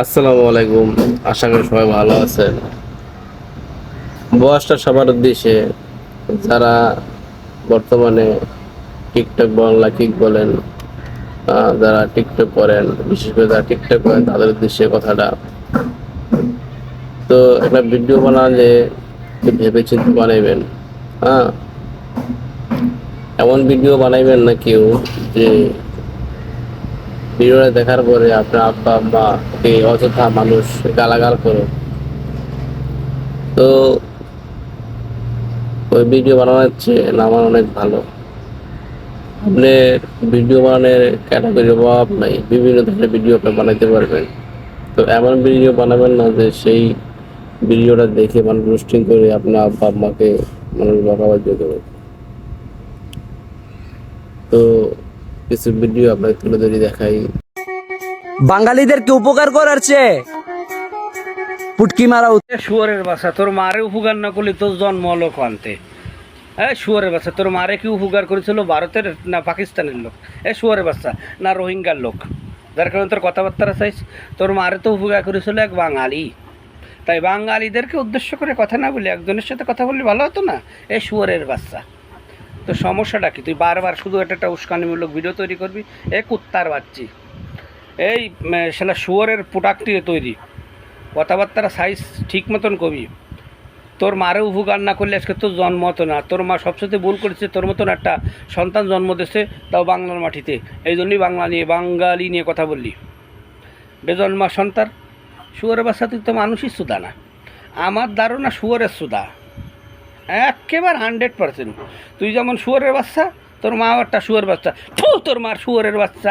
আসসালামু আলাইকুম। আশা করি সবাই ভালো আছেন। বয়সটা সবার উদ্দেশ্যে যারা বর্তমানে টিকটক বাংলা কিক বলেন যারা টিকটক করেন, বিশেষ করে যারা টিকটক করেন, তাদের উদ্দেশ্যে কথাটা। তো একটা ভিডিও বানালে ভেবে চিন্তে বানাইবেন হ্যাঁ? এমন ভিডিও বানাইবেন না কেউ যে ভিডিওটা দেখার পরে আপনার আব্বা, আম্মা কে অযথা মানুষ, গালাগাল করো। তো ওই ভিডিও বানানোর চেয়ে নামানো অনেক ভালো। আপনি ভিডিও বানানোর ক্যাটাগরির অভাব নাই, বিভিন্ন ধরনের ভিডিও আপনি বানাইতে পারবেন। তো এমন ভিডিও বানাবেন না যে সেই ভিডিওটা দেখে মানুষ রোস্টিং করে আপনার আব্বা, আম্মাকে মানুষ বকাবাজ্য করে তো কিছু ভিডিও আপনাকে তুলে ধরে দেখাই। বাঙালিদেরকে উপকার করার চেয়ে পুটকি মারা। শুয়ারের বাসা তোর মারে উপকার না করলে তোর জন্ম হলো কান্তে হ্যাঁ শুয়ারের বাচ্চা তোর মারে কি উপকার করেছিল? ভারতের না পাকিস্তানের লোক? এ শুয়ারের বাচ্চা না রোহিঙ্গার লোক? যার কারণে তোর কথাবার্তা চাইছ তোর মারে তো উপকার করেছিল এক বাঙালি। তাই বাঙালিদেরকে উদ্দেশ্য করে কথা না বলি একজনের সাথে কথা বললে ভালো হতো না? এ শুয়ারের বাচ্চা তো সমস্যাটা কি? তুই বারবার শুধু একটা একটা উস্কানিমূলক ভিডিও তৈরি করবি? এ কুত্তার বাচ্চি। এই সেটা শুয়ারের প্রোডাক্ট তৈরি। কথাবার্তার সাইজ ঠিক মতন কবি। তোর মারে উপকার না করলে আজকে তোর জন্ম হতো না। তোর মা সবসাথে ভুল করেছে, তোর মতন একটা সন্তান জন্ম দিয়েছে, তাও বাংলার মাটিতে। এই জন্যই বাংলা নিয়ে, বাঙালি নিয়ে কথা বললি। বেজন্মা সন্তান, শুয়ারের বাচ্চা তুই তো মানুষই সুদা না। আমার ধারণা শুয়ারের সুদা। একেবারে হান্ড্রেড পার্সেন্ট। তুই যেমন শুয়ারের বাচ্চা, তোর মা একটা শুয়ার বাচ্চা। তোর মার শুয়ারের বাচ্চা।